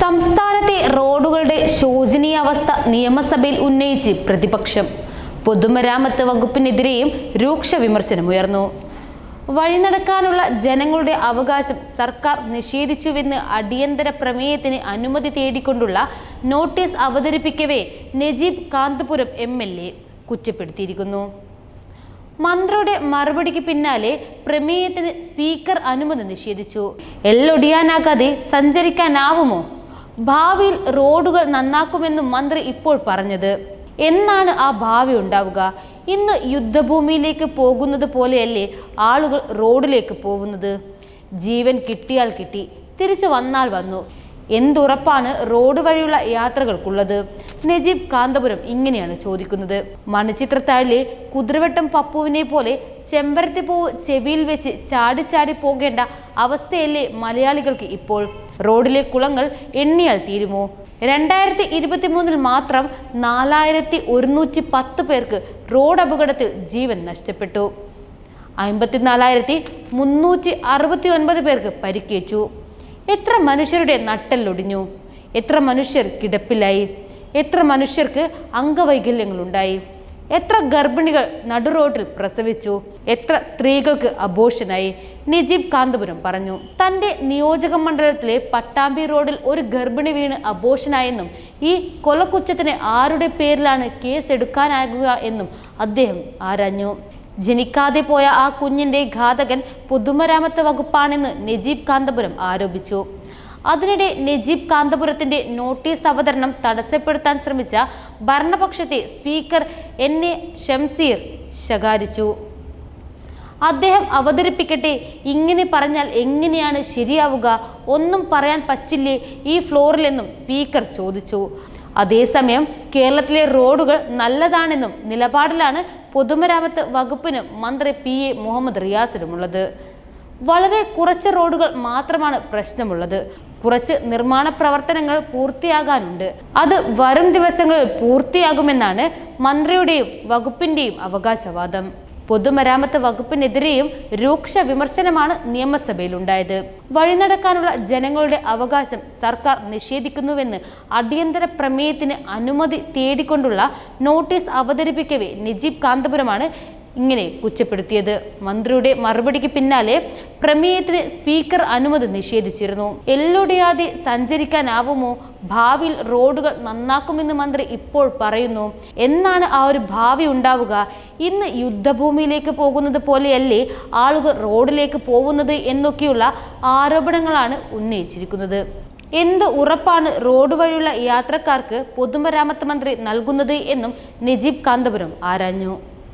സംസ്ഥാനത്തെ റോഡുകളുടെ ശോചനീയാവസ്ഥ നിയമസഭയിൽ ഉന്നയിച്ച് പ്രതിപക്ഷം പൊതുമരാമത്ത് വകുപ്പിനെതിരെയും രൂക്ഷ വിമർശനമുയർന്നു. വഴി നടക്കാനുള്ള ജനങ്ങളുടെ അവകാശം സർക്കാർ നിഷേധിച്ചുവെന്ന് അടിയന്തര പ്രമേയത്തിന് അനുമതി തേടിക്കൊണ്ടുള്ള notice അവതരിപ്പിക്കവേ Najeeb Kanthapuram M L A കുറ്റപ്പെടുത്തിയിരിക്കുന്നു. മന്ത്രിയുടെ മറുപടിക്ക് പിന്നാലെ പ്രമേയത്തിന് സ്പീക്കർ അനുമതി നിഷേധിച്ചു. എല്ലൊടിയാനാകാതെ സഞ്ചരിക്കാനാവുമോ? ഭാവിയിൽ റോഡുകൾ നന്നാക്കുമെന്നും മന്ത്രി ഇപ്പോൾ പറഞ്ഞത്. എന്നാണ് ആ ഭാവി ഉണ്ടാവുക? ഇന്ന് യുദ്ധഭൂമിയിലേക്ക് പോകുന്നത് പോലെയല്ലേ ആളുകൾ റോഡിലേക്ക് പോകുന്നത്? ജീവൻ കിട്ടിയാൽ കിട്ടി തിരിച്ചു വന്നാൽ വന്നു. എന്തുറപ്പാണ് റോഡ് വഴിയുള്ള യാത്രകൾക്കുള്ളത്? നജീബ് കാന്തപുരം ഇങ്ങനെയാണ് ചോദിക്കുന്നത്. മണിച്ചിത്രത്താഴിലെ കുതിരവട്ടം പപ്പുവിനെ പോലെ ചെമ്പരത്തി പൂവ് ചെവിയിൽ വെച്ച് ചാടി ചാടി പോകേണ്ട അവസ്ഥയല്ലേ മലയാളികൾക്ക് ഇപ്പോൾ? റോഡിലെ കുളങ്ങൾ എണ്ണിയാൽ തീരുമോ? രണ്ടായിരത്തി ഇരുപത്തി മൂന്നിൽ മാത്രം നാലായിരത്തി ഒരുന്നൂറ്റി പത്ത് പേർക്ക് റോഡ് അപകടത്തിൽ ജീവൻ നഷ്ടപ്പെട്ടു. അമ്പത്തിനാലായിരത്തി മുന്നൂറ്റി അറുപത്തി ഒൻപത് പേർക്ക് പരിക്കേറ്റു. എത്ര മനുഷ്യരുടെ നട്ടെല്ലൊടിഞ്ഞു എത്ര മനുഷ്യർ കിടപ്പിലായി? എത്ര മനുഷ്യർക്ക് അംഗവൈകല്യങ്ങളുണ്ടായി? എത്ര ഗർഭിണികൾ നടുറോഡിൽ പ്രസവിച്ചു? എത്ര സ്ത്രീകൾക്ക് അബോഷനായി നജീബ് കാന്തപുരം പറഞ്ഞു തന്റെ നിയോജക മണ്ഡലത്തിലെ പട്ടാമ്പി റോഡിൽ ഒരു ഗർഭിണി വീണ് അബോഷനായെന്നും ഈ കൊലക്കുറ്റത്തിന് ആരുടെ പേരിലാണ് കേസ് എടുക്കാനാകുക എന്നും അദ്ദേഹം ആരാഞ്ഞു. ജനിക്കാതെ പോയ ആ കുഞ്ഞിന്റെ ഘാതകൻ പൊതുമരാമത്ത് വകുപ്പാണെന്ന് നജീബ് കാന്തപുരം ആരോപിച്ചു. അതിനിടെ നജീബ് കാന്തപുരത്തിന്റെ നോട്ടീസ് അവതരണം തടസ്സപ്പെടുത്താൻ ശ്രമിച്ച ഭരണപക്ഷത്തെ സ്പീക്കർ എൻ എ ഷംസീർ ശകാരിച്ചു. അദ്ദേഹം അവതരിപ്പിക്കട്ടെ ഇങ്ങനെ പറഞ്ഞാൽ എങ്ങനെയാണ് ശരിയാവുക? ഒന്നും പറയാൻ പറ്റില്ലേ ഈ ഫ്ലോറിലെന്നും സ്പീക്കർ ചോദിച്ചു. അതേസമയം കേരളത്തിലെ റോഡുകൾ നല്ലതാണെന്നും നിലപാടിലാണ് പൊതുമരാമത്ത് വകുപ്പിന് മന്ത്രി പി എ മുഹമ്മദ് റിയാസിനുമുള്ളത്. വളരെ കുറച്ച് റോഡുകൾ മാത്രമാണ് പ്രശ്നമുള്ളത്. കുറച്ച് നിർമ്മാണ പ്രവർത്തനങ്ങൾ പൂർത്തിയാകാനുണ്ട്. അത് വരും ദിവസങ്ങളിൽ പൂർത്തിയാകുമെന്നാണ് മന്ത്രിയുടെയും വകുപ്പിന്റെയും അവകാശവാദം. പൊതുമരാമത്ത് വകുപ്പിനെതിരെയും രൂക്ഷ വിമർശനമാണ് നിയമസഭയിലുണ്ടായത്. വഴി നടക്കാനുള്ള ജനങ്ങളുടെ അവകാശം സർക്കാർ നിഷേധിക്കുന്നുവെന്ന് അടിയന്തര പ്രമേയത്തിന് അനുമതി തേടിക്കൊണ്ടുള്ള നോട്ടീസ് അവതരിപ്പിക്കവേ നജീബ് കാന്തപുരമാണ് ഇങ്ങനെ കുറ്റപ്പെടുത്തിയത്. മന്ത്രിയുടെ മറുപടിക്ക് പിന്നാലെ പ്രമേയത്തിന് സ്പീക്കർ അനുമതി നിഷേധിച്ചിരുന്നു. എല്ലൊടിയാതെ സഞ്ചരിക്കാനാവുമോ? ഭാവിയിൽ റോഡുകൾ നന്നാക്കുമെന്ന് മന്ത്രി ഇപ്പോൾ പറയുന്നു. എന്നാണ് ആ ഒരു ഭാവി ഉണ്ടാവുക. ഇന്ന് യുദ്ധഭൂമിയിലേക്ക് പോകുന്നത് പോലെയല്ലേ ആളുകൾ റോഡിലേക്ക് പോകുന്നത് എന്നൊക്കെയുള്ള ആരോപണങ്ങളാണ് ഉന്നയിച്ചിരിക്കുന്നത്. എന്ത് ഉറപ്പാണ് റോഡ് വഴിയുള്ള യാത്രക്കാർക്ക് പൊതുമരാമത്ത് മന്ത്രി നൽകുന്നത് എന്നും നജീബ് കാന്തപുരം ആരാഞ്ഞു.